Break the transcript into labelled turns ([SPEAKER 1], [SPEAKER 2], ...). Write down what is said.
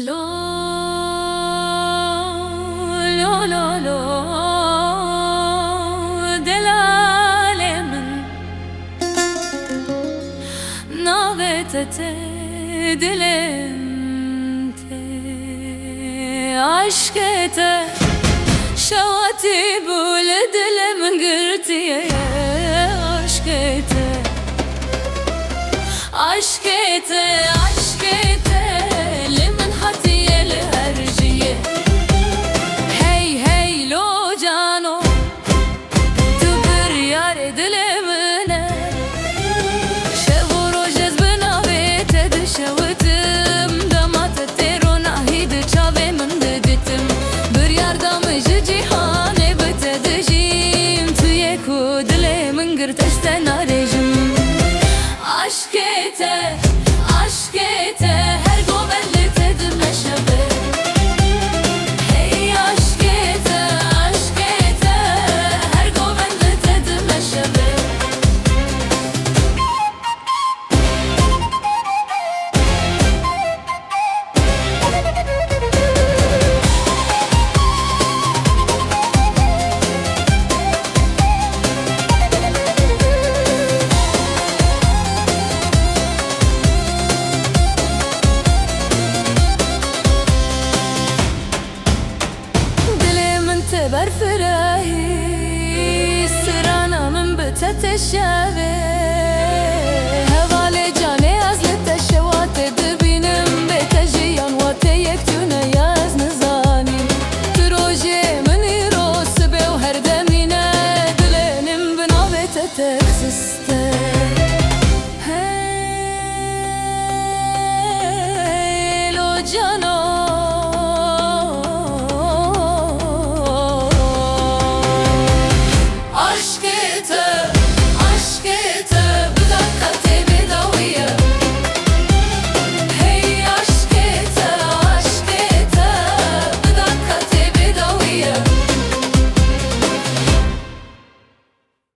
[SPEAKER 1] Lo lo lo lo del alemin Navetete dilimte Aşk ete Şavati dilimin gırtiye. Aşk ete Aşk ete sen are بر فراهي سرانة من بتتشابه